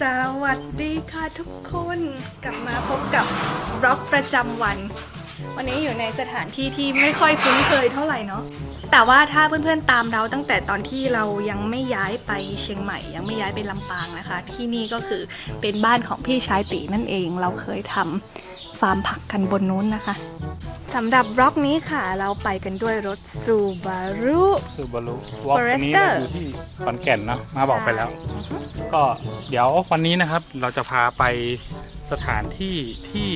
สวัสดีค่ะทุกคนกลับมาพบกับบล็อกประจำวัน วันนี้อยู่ในสถานที่ที่ไม่ค่อยคุ้นเคยเท่าไหร่เนาะแต่ว่าถ้าเพื่อนๆตามเราตั้งแต่ตอนที่เรายังไม่ย้ายไปเชียงใหม่ ยังไม่ย้ายไปลำปางนะคะ ที่นี่ก็คือเป็นบ้านของพี่ชายตีนั่นเองเราเคยทำ ฟาร์มผักกันบนนู้นนะคะสำหรับบล็อกนี้ค่ะ เราไปกันด้วยรถซูบารุซูบารุวอล์ก Forester นี้เราอยู่ที่ขอนแก่นเนาะมาบอกไปแล้ว ก็เดี๋ยววันนี้นะครับเราจะพาไปสถานที่ที่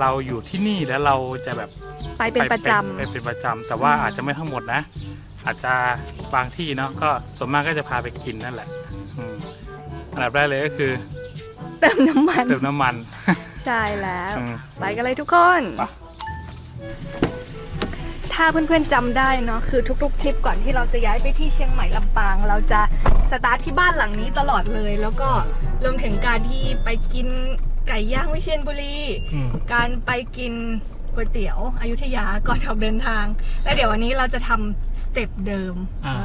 เราอยู่ที่นี่แล้วเราจะแบบไปเป็นประจำไปเป็นประจำแต่ว่าอืมอาจจะไม่ทั้งหมดนะ อาจจะบางที่เนาะก็ส่วนมากก็จะพาไปกินนั่นแหละอืมอันดับแรกเลยก็คือ เติมน้ำมันเติมน้ำมัน ใช่แล้วอืมไปกันเลยทุกคนไปถ้าเพื่อนๆจำได้เนาะคือทุกๆทริปก่อนที่เราจะย้ายไปที่เชียงใหม่ลำปาง เราจะสตาร์ทที่บ้านหลังนี้ตลอดเลย แล้วก็รวมถึงการที่ไปกินไก่ย่างวิเชียรบุรีอืมการไปกินก๋วยเตี๋ยวอยุธยาก่อนออกเดินทาง และเดี๋ยววันนี้เราจะทำสเต็ปเดิมอ่าเอ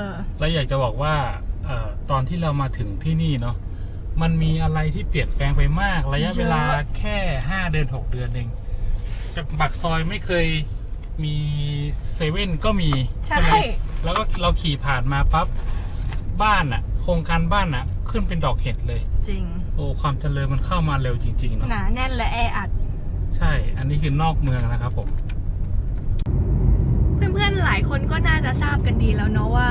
อ แล้วอยากจะบอกว่าเอ่อตอนที่เรามาถึงที่นี่เนาะ มันมีอะไรที่เปลี่ยนแปลงไปมาก ระยะเวลาแค่5เดือน6เดือนเองจากบักซอยไม่เคยมีเซเว่นก็มีใช่ไหมแล้วก็เราขี่ผ่านมาปั๊บบ้านอะโครงการบ้านอะขึ้นเป็นดอกเห็ดเลย จริง โอ้ความเจริญมันเข้ามาเร็วจริงๆเนาะหนาแน่นและแออัด ใช่ อันนี้คือนอกเมืองนะครับผม เพื่อนๆหลายคนก็น่าจะทราบกันดีแล้วเนาะว่า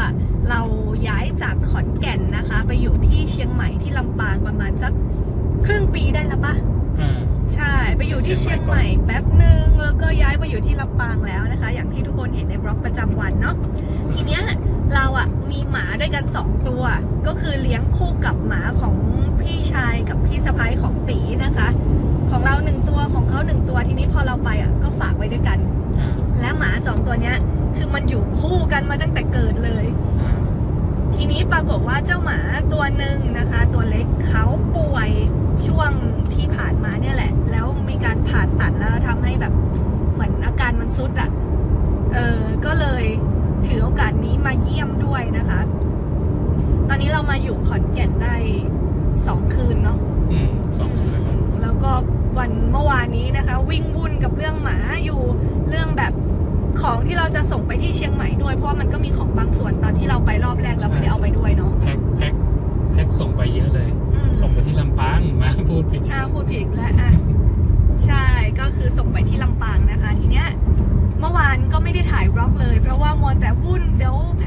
เราย้ายจากขอนแก่นนะคะ ไปอยู่ที่เชียงใหม่ที่ลำปางประมาณ สักครึ่งปีได้แล้วปะอ่า ใช่ ไปอยู่ที่เชีเชียยงงใหใหม่ม่แป๊บหนึ่งแล้วก็ย้ายมาอยู่ที่ลำปางแล้วนะคะ อย่างที่ทุกคนเห็นในบล็อกประจำวันเนาะทีเนี้ยเราอะมีหมาด้วยกัน2ตัว ก็คือเลี้ยงคู่กับหมาของพี่ชายกับพี่สะพ้ายของตีนะคะ ของเราหนึ่งตัวของเขาหนึ่งตัวทีนี้พอเราไปอะก็ฝากไว้ด้วยกัน อ่า และหมาสองตัวเนี้ยคือมันอยู่คู่กันมาตั้งแต่เกิดเลยอ่า ทีนี้ปรากฏว่าเจ้าหมาตัวหนึ่งนะคะ ตัวเล็กเขาป่วยช่วงที่ผ่านมาเนี่ยแหละ แล้วมีการผ่าตัดแล้วทำให้แบบเหมือนอาการมันซุดอะ่ะ เออก็เลยถือโอกาสนี้มาเยี่ยมด้วยนะคะ ตอนนี้เรามาอยู่ขอนแก่นได้สองคืนเนาะอืมสองคืนแล้วแล้วก็วันเมื่อวานนี้นะคะ วิ่งวุ่นกับเรื่องหมาอยู่เรื่องแบบ ของที่เราจะส่งไปที่เชียงใหม่ด้วย เพราะว่ามันก็มีของบางส่วนตอนที่เราไปรอบแรกเราไม่ได้เอาไปด้วยเนาะแพ็คแพ็คแพ็คส่งไปเยอะเลย อืมส่งไปที่ลำปางมาพูดผิดอีกอ่าพูดผิดอีกแล้วอะใช่ก็คือส่งไปที่ลำปางนะคะ ทีเนี้ยเมื่อวานก็ไม่ได้ถ่ายบล็อกเลย เพราะว่ามัวแต่วุ่นเดี๋ยวแพ็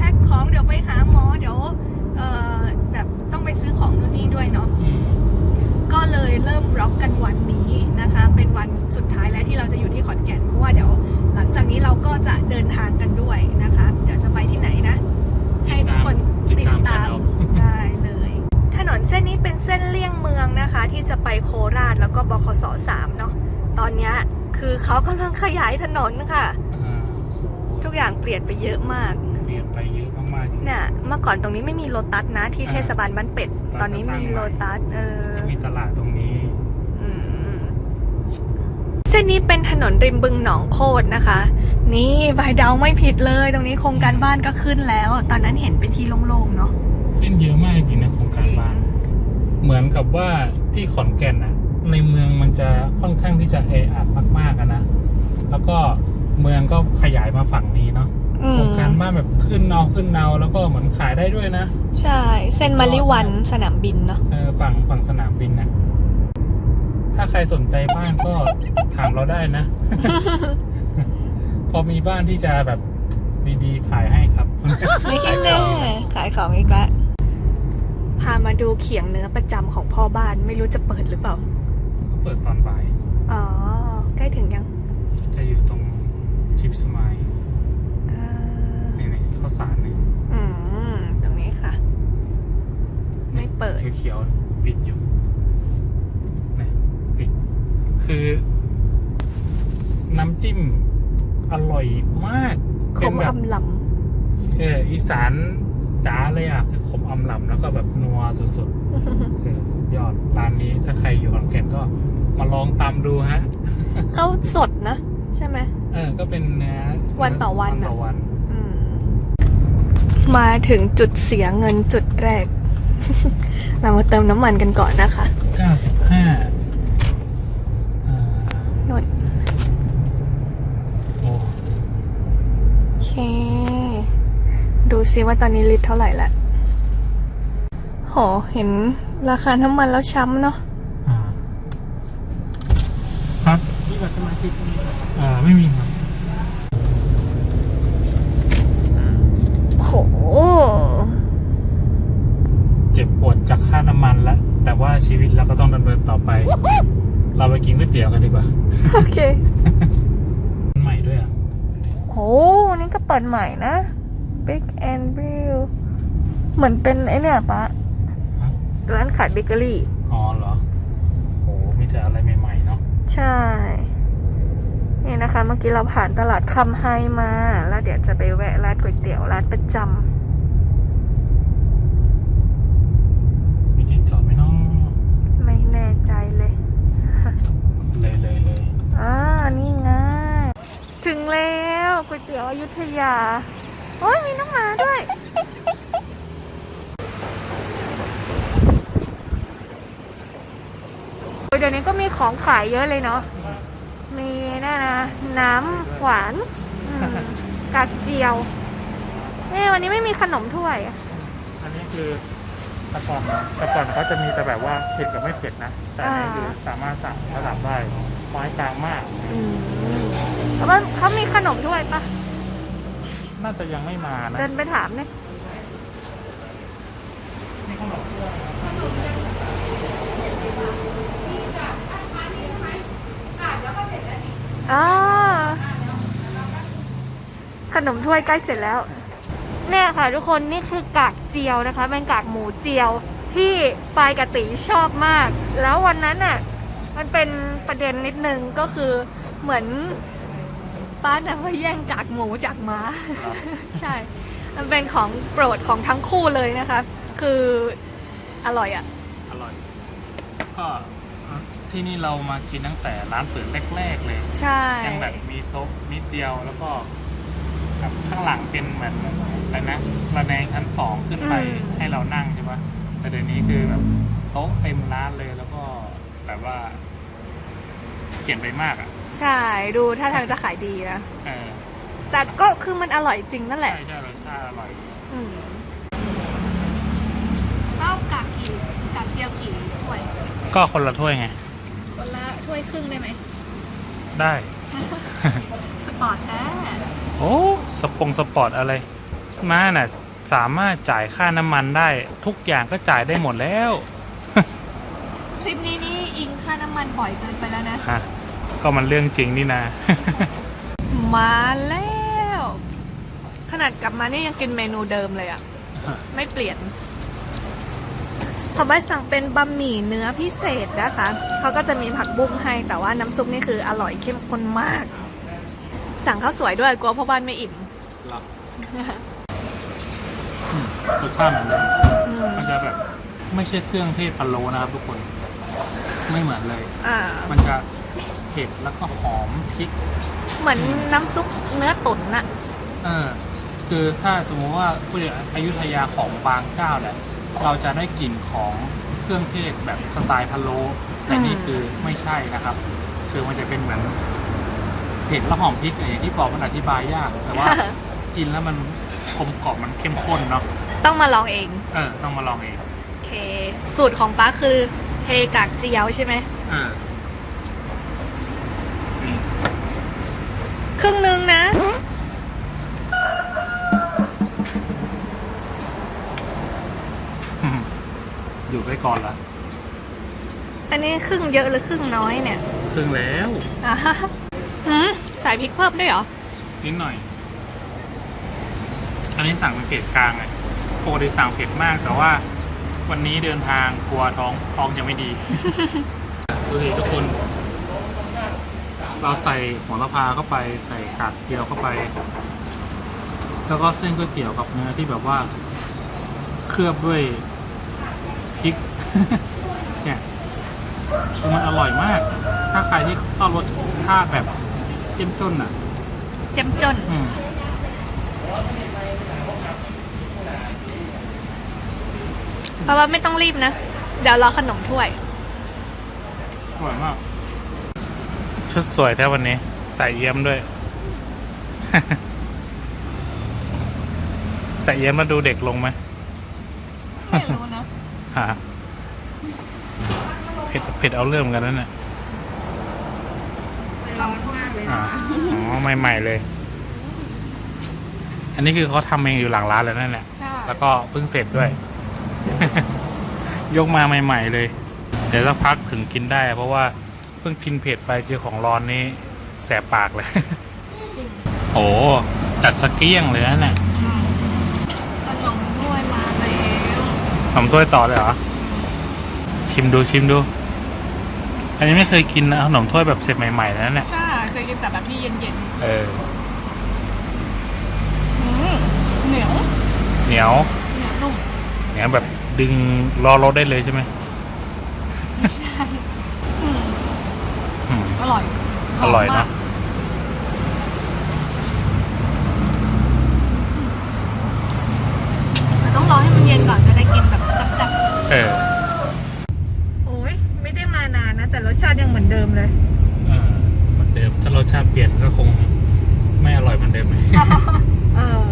เปลี่ยนไปเยอะมากเปลี่ยนไปเยอะมากๆจริง เนี่ยเมื่อก่อนตรงนี้ไม่มีโลตัสนะที่อ่า เทศบาลบ้านเป็ด ตอนนี้มีโลตัสเออแล้วมีตลาดตรงนี้ อืมเส้นนี้เป็นถนนริมบึงหนองโคดนะคะ นี่ใบเดาไม่ผิดเลย ตรงนี้โครงการบ้านก็ขึ้นแล้ว ตอนนั้นเห็นเป็นที่โล่งๆเนาะขึ้นเยอะมากจริงนะโครงจการริงบ้าน เหมือนกับว่าที่ขอนแก่นอะในเมืองมันจะค่อนข้างที่จะแออัดมากๆอะนะ แล้วก็เมืองก็ขยายมาฝั่งนี้เนาะอื โครมงการบ้านแบบขึ้นเนาขึ้นเนาแล้วก็เหมือนขายได้ด้วยนะ ใช่ เส้นมาริวันสนามบินเนาะเออฝั่งฝั่งสนามบินนะถ้าใครสนใจบ้านก็ถามเราได้นะ พอมีบ้านที่จะแบบดีๆ ขายให้ครับ ไม่คิดขายขแน่องขายของอีกแล้วพามาดูเขียงเนื้อประจำของพ่อบ้านไม่รู้จะเปิดหรือเปล่าเขาเปิดตอนบ่าย อ๋อ ใกล้ถึงยัง จะอยู่ตรงชิปสมายเอ่อนี่นี่ ข้าวสารนี่อืม ตรงนี้ค่ะ ไม่เปิด เขียวๆปิดอยู่นี่ปิด คือ น้ำจิ้ม อร่อยมากขเป็นมแบบอำลเอออีสานจ๋าเลยอะ คือขมอำลำแล้วก็แบบนัวสุดๆำเออสุดยอด ร้านนี้ถ้าใครอยู่ขอนแก่นก็มาลองตามดูฮะเขาสดนะ ใช่ไหมเออ ก็เป็นเนื้อวันต่อวันวันต่อวันอื มมาถึงจุดเสียเงินจุดแรก เรามาเติมน้ำมันกันก่อนนะคะเก้าสิบห้าอ่าโน่นโอ้โอเค ดูซิว่าตอนนี้ลิตรเท่าไหร่ละโหเห็นราคาน้ำมันแล้วช้ำเนาะ อ่าครับ นี่บัตรสมาชิกอ่าไม่มีครับ ห เจ็บปวดจากค่าน้ำมันแล้ว แต่ว่าชีวิตเราก็ต้องดำเนินต่อไป เราไปกินก๋วยเตี๋ยวกันดีกว่า โอเค ใหม่ด้วยอะ โห นี่ก็เปิดใหม่นะ Big and Brew เหมือนเป็นไอเนี่ยปะฮะ ร้านขายเบเกอรี่ อ๋อเหรอโหมีแต่อะไรใหม่ๆเนาะ ใช่ นี่นะคะ เมื่อกี้เราผ่านตลาดคำไฮมา แล้วเดี๋ยวจะไปแวะร้านก๋วยเตี๋ยวร้านประจมีที่จอดไหมเนาะำไม่แน่ใจเลย เลยเลยเลยอ่านี่ไงถึงแล้วก๋วยเตี๋ยวอยุธยา โอ้ยมีน้องหมาด้วยโอ้ยเดี๋ยวนี้ก็มีของขายเยอะเลยเนาะมี น่านะน้ำหวานอืมกากเจียวเอ้วันนี้ไม่มีขนมถ้วยอะอันนี้คือแต่ก่อนแต่ก่อนเขาจะมีแต่แบบว่าเผ็ดกับไม่เผ็ดนะ แต่อันนี้คือสามารถสั่งระดับได้ไม้กลางมากแล้วมันเขามีขนมถ้วยปะน่าจะยังไม่มานะ เดินไปถามเนี่ยนี่ขนม อ๋อขนมถ้วยใกล้เสร็จแล้ว เนี่ยค่ะทุกคนนี่คือกากเจียวนะคะ เป็นกากหมูเจียวที่ปายกับตีชอบมาก แล้ววันนั้นน่ะ มันเป็นประเด็นนิดนึงก็คือเหมือนป้าน่ะว่าแย่งกากหมูจากม้า ใช่ มันเป็นของโปรดของทั้งคู่เลยนะคะ คืออร่อยอะ่ะ อร่อยก็ ที่นี่เรามากินตั้งแต่ร้านเปิดแรกๆเลยใช่ยังแบบมีโต๊ะนิดเดียวแล้วก็แบบข้างหลังเป็นเหมือนอะไรนะระแนงชั้นสองขึ้นไปให้เรานั่งใช่ปะแต่เดี๋ยวนี้คือแบบโต๊ะเต็มร้านเลยแล้วก็แบบว่าเปลี่ยนไปมากอะ ใช่ดูท่าทางจะขายดีนะเออแต่ก็คือมันอร่อยจริงนั่นแหใช่ละใช่รสชาติอร่อยอืมเต้ากากกี่กากเจียวกี่ถ้วย ก็คนละถ้วยไง คนละถ้วยครึ่งได้ไหม ได้ สปอร์ตนะโอ้สปงสปอร์ตอะไรน้าน่ะ สามารถจ่ายค่าน้ำมันได้ ทุกอย่างก็จ่ายได้หมดแล้ว ทริปนี้นี่อิงค่าน้ำมันบ่อยเกินไปแล้วนะ ฮะ ก็มันเรื่องจริงนี่นะ มาแล้ว ขนาดกลับมานี่ยังกินเมนูเดิมเลยอะ ไม่เปลี่ยน ขอใบสั่งเป็นบะหมี่เนื้อพิเศษนะคะเขาก็จะมีผักบุ้งให้แต่ว่าน้ำซุปนี่คืออร่อยเข้มข้นมาก สั่งข้าวสวยด้วยกลัวพ่อบ้านไม่อิ่มหรออืมรสชาติเหมือนเดิมอืมมันจะแบบ ไม่ใช่เครื่องเทศพะโล้นะครับทุกคน ไม่เหมือนเลยอ่ามันจะเผ็ดแล้วก็หอมพริก เหมือนน้ำซุปเนื้อตุ๋นอะเออ คือถ้าสมมติว่าพูดถึงอยุธยาของบางเจ้าเนี่ย เราจะได้กลิ่นของเครื่องเทศแบบสไตล์พะโล้แต่นี่คือไม่ใช่นะครับคือมันจะเป็นเหมือนเผ็ดแล้วหอมพริกอย่างที่บอกมันอธิบายยาก แต่ว่ากินแล้วมันกลมกล่อมมันเข้มข้นเนาะต้องมาลองเอง เออต้องมาลองเองโอเค สูตรของป้าคือเทกากเจียวใช่ไหมเออนี่ครึ่งนึงนะ อืม อยู่ไปก่อนละอันนี้ครึ่งเยอะหรือครึ่งน้อยเนี่ยครึ่งแล้วอ่าฮะหืมใส่พริกเพิ่มด้วยเหรอ นิดหน่อย อันนี้สั่งเป็นเผ็ดกลางไงปกติสั่งเผ็ดมากแต่ว่า วันนี้เดินทางกลัวท้องท้องจะไม่ดี ดูสิทุกคน เราใส่หัวละพาเข้าไปใส่กากเกี๊ยวเข้าไป แล้วก็เส้นก๋วยเตี๋ยวกับเนื้อที่แบบว่า เคลือบด้วย พริก เนี่ยคือมันอร่อยมาก ถ้าใครที่ชอบรสชาติแบบเจ้มจนอะ เจ้มจนอืมเพราะว่าไม่ต้องรีบนะ เดี๋ยวรอขนมถ้วยสวยมาก ชุดสวยแท้วันนี้ ใส่เอี้ยมด้วย ใส่เอี้ยมมาดูเด็กลงไหมไม่รู้นะ ฮะเผ็ดเผ็ดเอาเรื่องเหมือนกันนั่นน่ะร้อนมากเลยอ่าอ๋อใหม่ๆเลย อันนี้คือเขาทำเองอยู่หลังร้านเลยนั่นแหละ ใช่แล้วก็เพิ่งเสร็จด้วย ยกมาใหม่ ๆ เลย เดี๋ยวสักพักถึงกินได้ เพราะว่าเพิ่งกินเผ็ดไปเจอของร้อนนี้แสบปากเลย จริงโอ้จัดสกเกี้ยงเลยนะเนี่ยขนมถ้วยมาแล้ว ขนมถ้วยต่อเลยเหรอ ชิมดูชิมดู อันนี้ไม่เคยกินนะขนมถ้วยแบบเสร็จใหม่ๆนะเนี่ย ใช่เคยกินแต่แบบที่เย็นเออ ๆอืมเหนียวเหนียว เหนียวนุ่มเหนียวแบบดึงรอรถได้เลยใช่ไหมอืมอืม อร่อยอร่อยหมเนอะมากแต่ต้องรอให้มันเย็นก่อนจะได้กินแบบแซ่บ เออ ๆโอ้ยไม่ได้มานานนะ แต่รสชาติยังเหมือนเดิมเลย อ่าเหมือนเดิม ถ้ารสชาติเปลี่ยนก็คงไม่อร่อยเหมือนเดิมเลย เออ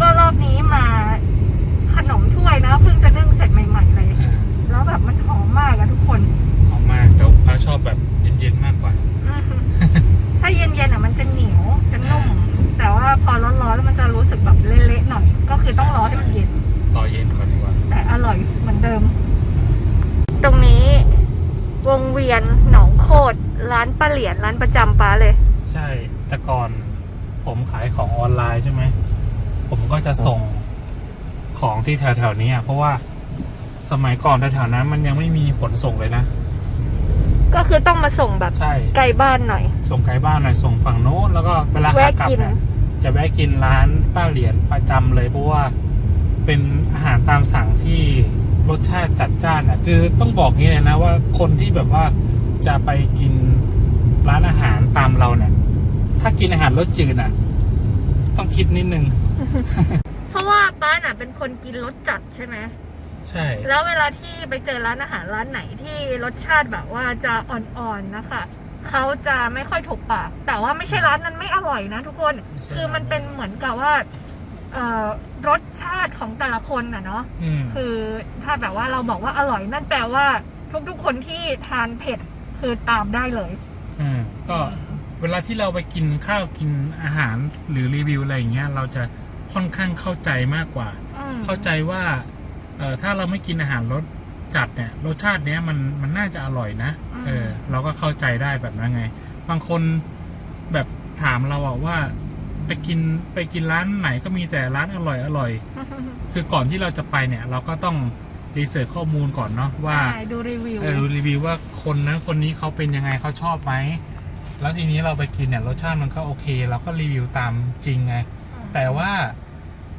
ก็รอบนี้มาขนมถ้วยนะเพิ่งจะนึ่งเสร็จใหม่ ๆ เลย อ่า แล้วแบบมันหอมมากอะทุกคน หอมมากแต่พระชอบแบบเย็นๆมากกว่า อืมถ้าเย็นๆอะมันจะเหนียวจะนุ่ม แต่ว่าพอร้อนๆแล้วมันจะรู้สึกแบบเละๆหน่อย ก็คือต้องรอให้มันเย็น รอเย็นก่อนดีกว่า แต่อร่อยเหมือนเดิม ตรงนี้ วง เวียนหนองโคดร้านป้าเหรียญร้านประจำป้าเลย ใช่ แต่ก่อนผมขายของออนไลน์ใช่ไหม ผมก็จะส่งของที่แถวๆนี้อะเพราะว่าสมัยก่อนแถวๆนั้น มันยังไม่มีขนส่งเลยนะ ก็คือต้องมาส่งแบบใช่ ไกลบ้านหน่อย ส่งไกลบ้านหน่อยส่งฝั่งโน้นแล้วก็เวลาขากลับแวะกิน เนี่ยจะแวะกินร้านป้าเหรียญประจำเลยเพราะว่าเป็นอาหารตามสั่งที่ รสชาติจัดจ้านอะ คือต้องบอกงี้เลยนะว่าคนที่แบบว่าจะไปกินร้านอาหารตามเราเนี่ย ถ้ากินอาหารรสจืดอะ ต้องคิดนิดนึง เพราะว่าป้าน่ะเป็นคนกินรสจัดใช่ไหมใช่ แล้วเวลาที่ไปเจอร้านอาหารร้านไหนที่รสชาติแบบว่าจะอ่อนๆนะคะเขาจะไม่ค่อยถูกปาก แต่ว่าไม่ใช่ร้านนั้นไม่อร่อยนะทุกคน คือมันเป็นเหมือนกับว่า เอ่อรสชาติของแต่ละคนน่ะเนาะอืมคือถ้าแบบว่าเราบอกว่าอร่อยนั่นแปลว่าทุกๆคนที่ทานเผ็ดคือตามได้เลย อืมก็เวลาที่เราไปกินข้าวกินอาหารหรือรีวิวอะไรอย่างเงี้ย เราจะค่อนข้างเข้าใจมากกว่า อืมเข้าใจว่าเอ่อถ้าเราไม่กินอาหารรสจัดเนี่ยรสชาติเนี้ยมันมันน่าจะอร่อยนะ เออ เราก็เข้าใจได้แบบนั้นไง บางคนแบบถามเราอะว่า ไปกินไปกินร้านไหนก็มีแต่ร้านอร่อยอร่อย คือก่อนที่เราจะไปเนี่ย เราก็ต้องรีเสิร์ชข้อมูลก่อนเนาะว่าใช่ดูรีวิว เออดูรีวิวว่าคนนั้นคนนี้เขาเป็นยังไงเขาชอบไหมแล้วทีนี้เราไปกินเนี่ยรสชาติมันก็โอเคเราก็รีวิวตามจริงไง แต่ว่า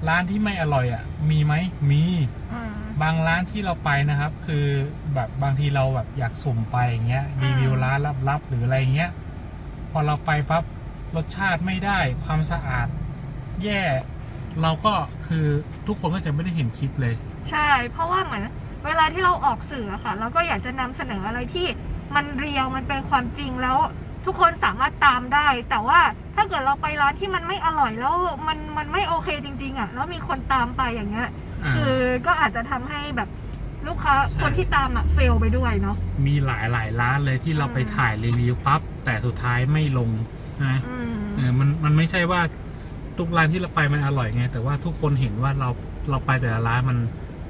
ร้านที่ไม่อร่อยอะ มีไหมมีอืม บางร้านที่เราไปนะครับ คือแบบบางทีเราแบบอยากสุ่มไปอย่างเงี้ยอืมรีวิวร้านลับๆหรืออะไรเงี้ย พอเราไปปั๊บ รสชาติไม่ได้ความสะอาด แย่เราก็คือทุกคนก็จะไม่ได้เห็นคลิปเลย ใช่ เพราะว่าเหมือนเวลาที่เราออกสื่ออะค่ะ เราก็อยากจะนำเสนออะไรที่มันเรียวมันเป็นความจริงแล้ว ทุกคนสามารถตามได้ แต่ว่าถ้าเกิดเราไปร้านที่มันไม่อร่อยแล้วมันมันไม่โอเคจริง ๆอะแล้วมีคนตามไปอย่างเงี้ย อ่า คือก็อาจจะทำให้แบบลูกค้าใช่ คนที่ตามอะเฟลไปด้วยเนาะ มีหลายหลายๆร้านเลยที่เราอืมไปถ่ายรีวิวปั๊บแต่สุดท้ายไม่ลง นะอืมเออมันมันไม่ใช่ว่าทุกร้านที่เราไปมันอร่อยไง แต่ว่าทุกคนเห็นว่าเราเราไปแต่ละร้านมัน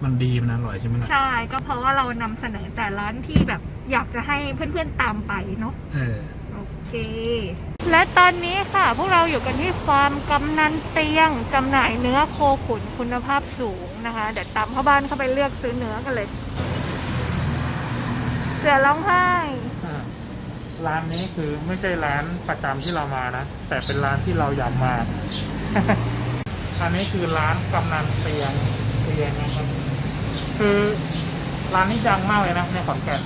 มันดีมันอร่อยใช่ไหมล่ะใช่ก็เพราะว่าเรานำเสนอแต่ร้านที่แบบอยากจะให้เพื่อนๆตามไปเนาะเออโอเค และตอนนี้ค่ะ พวกเราอยู่กันที่ฟาร์มกำนันเตียงจำหน่ายเนื้อโคขุนคุณภาพสูงนะคะ เดี๋ยวตามพ่อบ้านเข้าไปเลือกซื้อเนื้อกันเลย เสือร้องไห้ ร้านนี้คือไม่ใช่ร้านประจำที่เรามานะ แต่เป็นร้านที่เราอยากมา อันนี้คือร้านกำนันเตียงเตียงนะครับ คือร้านนี้ดังมากเลยนะในขอนแก่น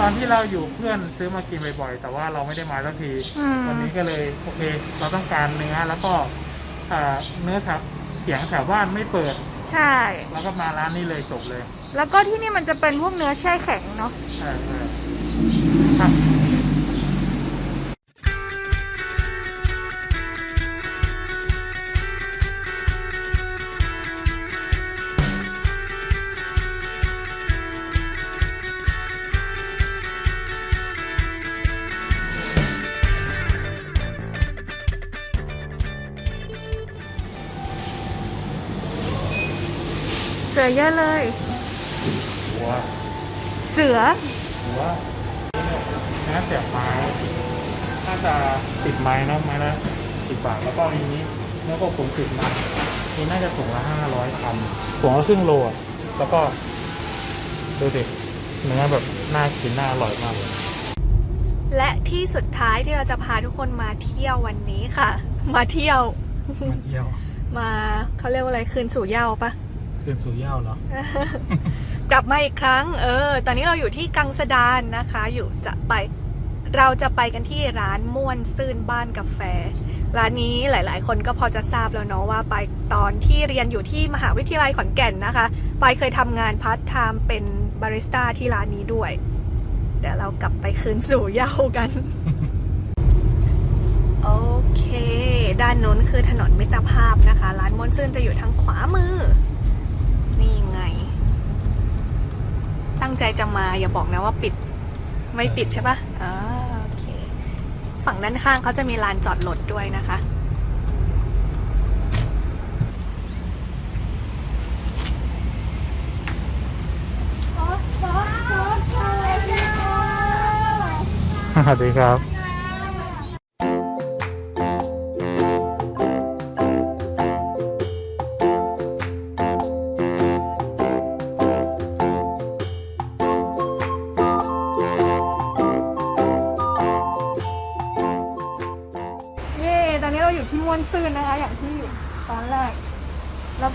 ตอนที่เราอยู่เพื่อนซื้อมากินบ่อยๆแต่ว่าเราไม่ได้มาสักทีอืม วันนี้ก็เลยโอเค เราต้องการเนื้อแล้วก็อ่าเนื้อแถวเสียงแถวบ้านไม่เปิด ใช่ แล้วก็มาร้านนี้เลยจบเลยแล้วก็ที่นี่มันจะเป็นพวกเนื้อแช่แข็งเนาะ ใช่ใช่ อเยอะเลยหัวเสือ หัวน่าเสียบไม้น่าจะติดไม้นะไม้ละสิบบาท แล้วก็มีนี้เนื้อกบผมสิบนะนี่น่าจะถุงละห้าร้อยกรัมถุงละครึ่งโลอะแล้วก็ดูดิเนื้อแบบน่ากินน่าอร่อยมากเลย และที่สุดท้ายที่เราจะพาทุกคนมาเที่ยววันนี้ค่ะ มาเที่ยว มาเที่ยว มาเขาเรียกว่าอะไรคืนสู่เหย้าปะ คืนสู่เหย้าเหรอ กลับมาอีกครั้ง เออ ตอนนี้เราอยู่ที่กังสดานนะคะ อยู่จะไป เราจะไปกันที่ร้านม่วนซื่นบ้านกาแฟ ร้านนี้หลาย ๆ คนก็พอจะทราบแล้วเนาะว่าไปตอนที่เรียนอยู่ที่มหาวิทยาลัยขอนแก่นนะคะ ไปเคยทำงานพาร์ทไทม์เป็นบาริสต้าที่ร้านนี้ด้วย เดี๋ยวเรากลับไปคืนสู่เหย้ากัน โอเค ด้านนู้นคือถนนมิตรภาพนะคะ ร้านม่วนซื่นจะอยู่ทางขวามือ นี่ไง ตั้งใจจะมาอย่าบอกนะว่าปิด ไม่ปิดใช่ปะอ่าโอเค ฝั่งด้านข้างเขาจะมีลานจอดรถด้วยนะคะสวัสดีครับ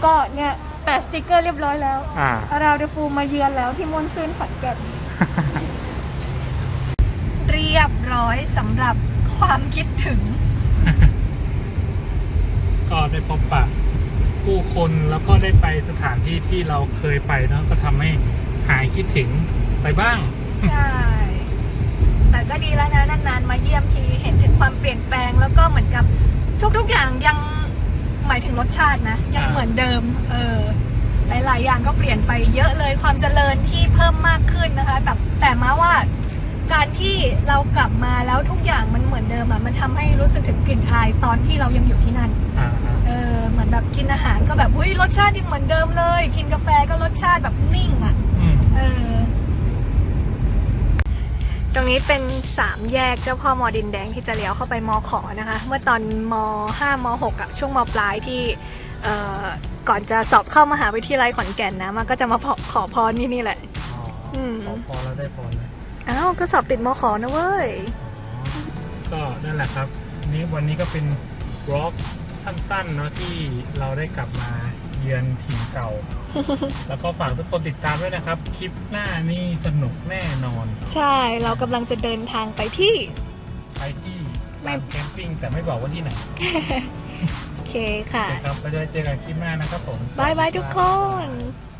ก็เนี่ยแปะสติกเกอร์เรียบร้อยแล้วอ่าอาราเดฟูมาเยือนแล้วที่ม่วนซื่นขอนแก่นเรียบร้อยสำหรับความคิดถึง ก็ได้พบปะผู้คนแล้วก็ได้ไปสถานที่ที่เราเคยไปเนอะก็ทำให้หายคิดถึงไปบ้าง ใช่ แต่ก็ดีแล้วนะนานๆมาเยี่ยมทีเห็นถึงความเปลี่ยนแปลงแล้วก็เหมือนกับทุกๆอย่างยัง หมายถึงรสชาตินะ ยังอ่าเหมือนเดิม เออ หลาย ๆ อย่างก็เปลี่ยนไปเยอะเลยความเจริญที่เพิ่มมากขึ้นนะคะ แต่แต่มาว่าการที่เรากลับมาแล้วทุกอย่างมันเหมือนเดิมอะมันทำให้รู้สึกถึงกลิ่นอายตอนที่เรายังอยู่ที่นั่นอ่าอ่าเออเหมือนแบบกินอาหารก็แบบอุ้ยรสชาติยังเหมือนเดิมเลย กินกาแฟก็รสชาติแบบนิ่งอะอืมเออ ตรงนี้เป็นสามแยกเจ้าพ่อมอดินแดงที่จะเลี้ยวเข้าไปมอขอนะคะ เมื่อตอนมห้ามหกอะช่วงมปลายที่เอ่อก่อนจะสอบเข้ามหาวิทยาลัยขอนแก่นนะมันก็จะมาขอขอพรที่นี่แหละอ๋ออมขอพอแล้วได้พอเลยอ้าวก็สอบติดมขอนะเว้ยอ๋อก็นั่นแหละครับ นี่วันนี้ก็เป็นบล็อกสั้นๆเนาะที่เราได้กลับมา เยือนถิ่นเก่า แล้วก็ฝากทุกคนติดตามด้วยนะครับ คลิปหน้านี่สนุกแน่นอน ใช่เรากำลังจะเดินทางไปที่ ไปที่ไม่ลานแคมปิ้งแต่ไม่บอกว่าที่ไหนโอเคค่ะโอเคครับเราจะเจอกันคลิปหน้านะครับผม บายบายทุกคนบ